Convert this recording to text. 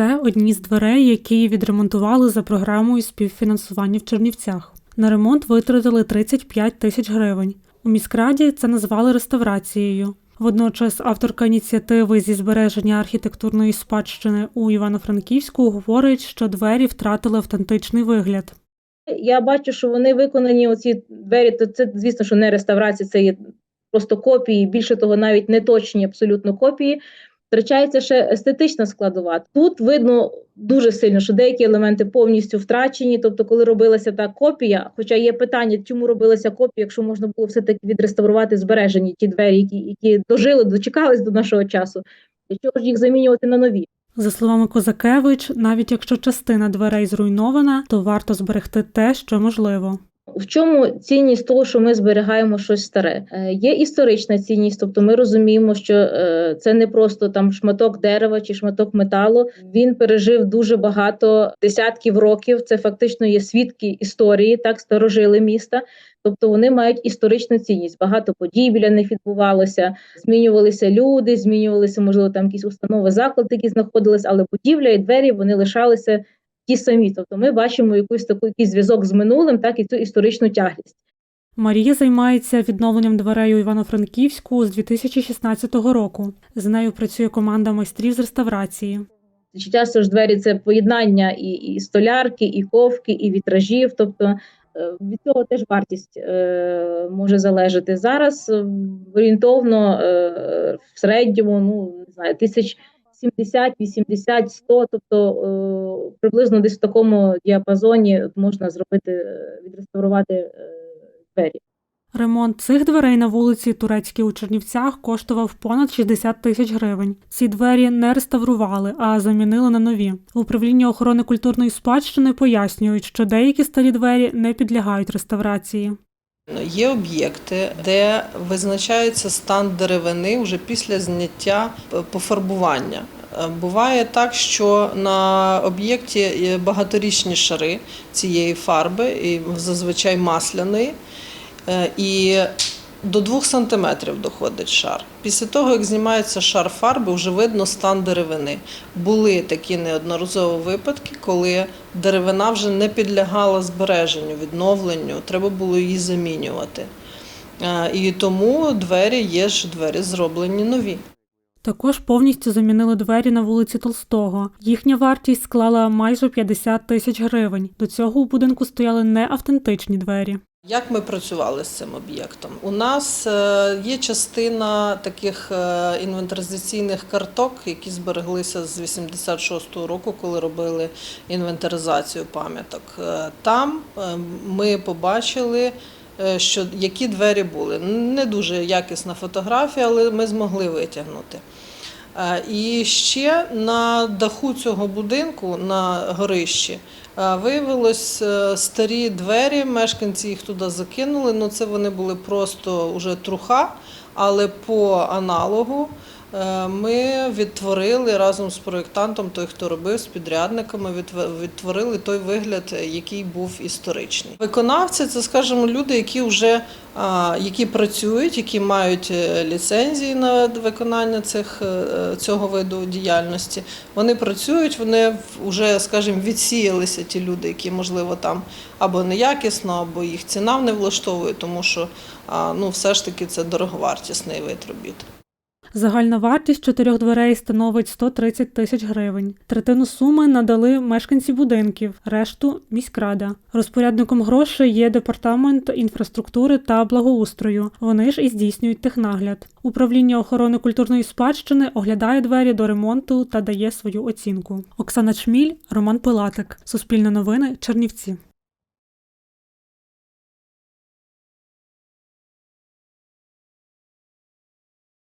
Це одні з дверей, які відремонтували за програмою співфінансування в Чернівцях. На ремонт витратили 35 тисяч гривень. У міськраді це назвали реставрацією. Водночас авторка ініціативи зі збереження архітектурної спадщини у Івано-Франківську говорить, що двері втратили автентичний вигляд. Я бачу, що вони виконані оці двері. То це звісно, що не реставрація, це є просто копії. Більше того, навіть не точні абсолютно копії. Втрачається ще естетична складова. Тут видно дуже сильно, що деякі елементи повністю втрачені. Тобто, коли робилася та копія, хоча є питання, чому робилася копія, якщо можна було все таки відреставрувати збережені ті двері, які, які дожили, дочекались до нашого часу, для чого ж їх замінювати на нові? За словами Козакевич, навіть якщо частина дверей зруйнована, то варто зберегти те, що можливо. В чому цінність того, що ми зберігаємо щось старе? Е, Є історична цінність, тобто ми розуміємо, що е, це не просто там шматок дерева чи шматок металу. Він пережив дуже багато десятків років. Це фактично є свідки історії, так старожили міста. Тобто вони мають історичну цінність. Багато подій біля них відбувалося. Змінювалися люди, змінювалися, можливо, там якісь установи, заклади, які знаходились, але будівля і двері вони лишалися ті самі. Тобто ми бачимо якусь таку якийсь зв'язок з минулим, так і цю історичну тяглість. Марія займається відновленням дверей у Івано-Франківську з 2016 року. З нею працює команда майстрів з реставрації. Часто ж двері це поєднання і, і столярки, і ковки, і вітражів. Тобто е, від цього теж вартість е, може залежати. Зараз е, орієнтовно е, в середньому, ну не знаю, тисяч 70, 80, 100, тобто е, приблизно десь в такому діапазоні можна зробити, е, відреставрувати е, двері. Ремонт цих дверей на вулиці Турецькій у Чернівцях коштував понад 60 тисяч гривень. Ці двері не реставрували, а замінили на нові. В управлінні охорони культурної спадщини пояснюють, що деякі старі двері не підлягають реставрації. Є об'єкти, де визначається стан деревини вже після зняття е, пофарбування. Е, Буває так, що на об'єкті багаторічні шари цієї фарби, і зазвичай масляної, е, і до 2 см доходить шар. Після того, як знімається шар фарби, вже видно стан деревини. Були такі неодноразові випадки, коли деревина вже не підлягала збереженню, відновленню, треба було її замінювати. Е, І тому двері є ж двері зроблені нові. Також повністю замінили двері на вулиці Толстого. Їхня вартість склала майже 50 тисяч гривень. До цього у будинку стояли неавтентичні двері. Як ми працювали з цим об'єктом? У нас е, є частина таких е, інвентаризаційних карток, які збереглися з 86-го року, коли робили інвентаризацію пам'яток. Е, Там ми побачили. Що які двері були не дуже якісна фотографія, але ми змогли витягнути. Е, І ще на даху цього будинку на горищі е, виявилось е, старі двері. Мешканці їх туди закинули. Ну це вони були просто уже труха, але по аналогу. Е, Ми відтворили разом з проєктантом, той, хто робив з підрядниками, відтв- відтворили той вигляд, е, який був історичний. Виконавці це, скажімо, люди, які вже які працюють, які мають е, ліцензії на виконання цих, цього виду діяльності. Вони працюють, вони вже, скажімо, відсіялися ті люди, які, можливо, там або неякісно, або їх ціна не влаштовує, тому що ну, все ж таки це дороговартісний вид робіт. Загальна вартість чотирьох дверей становить 130 тисяч гривень. Третину суми надали мешканці будинків, решту міськрада. Розпорядником грошей є департамент інфраструктури та благоустрою. Вони ж і здійснюють технагляд. Управління охорони культурної спадщини оглядає двері до ремонту та дає свою оцінку. Оксана Чміль, Роман Пилатик. Суспільне новини, Чернівці.